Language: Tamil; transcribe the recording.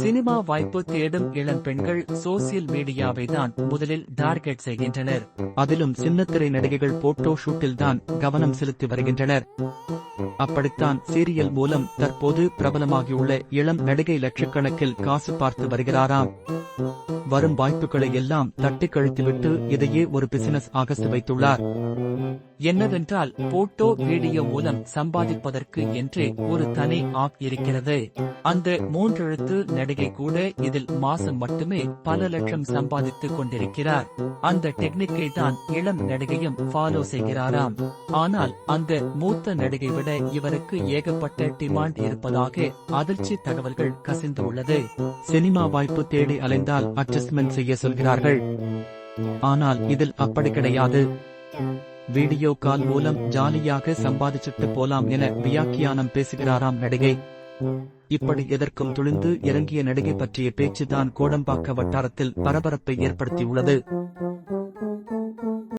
சினிமா வாய்ப்பு தேடும் இளம் பெண்கள் சோசியல் மீடியாவை தான் முதலில் டார்கெட் செய்கின்றனர். அதிலும் சின்னத்திரை நடிகைகள் போட்டோ ஷூட்டில் தான் கவனம் செலுத்தி வருகின்றனர். அப்படித்தான் சீரியல் மூலம் தற்போது பிரபலமாகியுள்ள இளம் நடிகை லட்சக்கணக்கில் காசு பார்த்து வருகிறாராம். வரும் வாய்ப்புகளை எல்லாம் தட்டி கழித்துவிட்டு இதையே ஒரு பிசினஸ் ஆக சுவைத்துள்ளார். என்னவென்றால் போட்டோ வீடியோ மூலம் சம்பாதிப்பதற்கு என்றே ஒரு தனி ஆப் இருக்கிறது. அந்த மூன்றெழுத்து நடிகை கூட இதில் மாசம் மட்டுமே பல லட்சம் சம்பாதித்துக் கொண்டிருக்கிறார். அந்த டெக்னிக்கை தான் இளம் நடிகையும் ஃபாலோ செய்கிறாராம். ஆனால் அந்த மூத்த நடிகை விட இவருக்கு ஏகப்பட்ட டிமாண்ட் இருப்பதாக அதிர்ச்சி தகவல்கள் கசிந்து உள்ளது சினிமா வாய்ப்பு தேடி அலைந்த அலைந்தால் அட்ஜஸ்ட்மெண்ட் செய்ய சொல்கிறார்கள். ஆனால் இதில் அப்படி கிடையாது. வீடியோ கால் மூலம் ஜாலியாக சம்பாதிச்சிட்டு போலாம் என வியாக்கியானம் பேசுகிறாராம் நடிகை. இப்படி எதற்கும் துணிந்து இறங்கிய நடிகை பற்றிய பேச்சுதான் கோடம்பாக்க வட்டாரத்தில் பரபரப்பை ஏற்படுத்தியுள்ளது.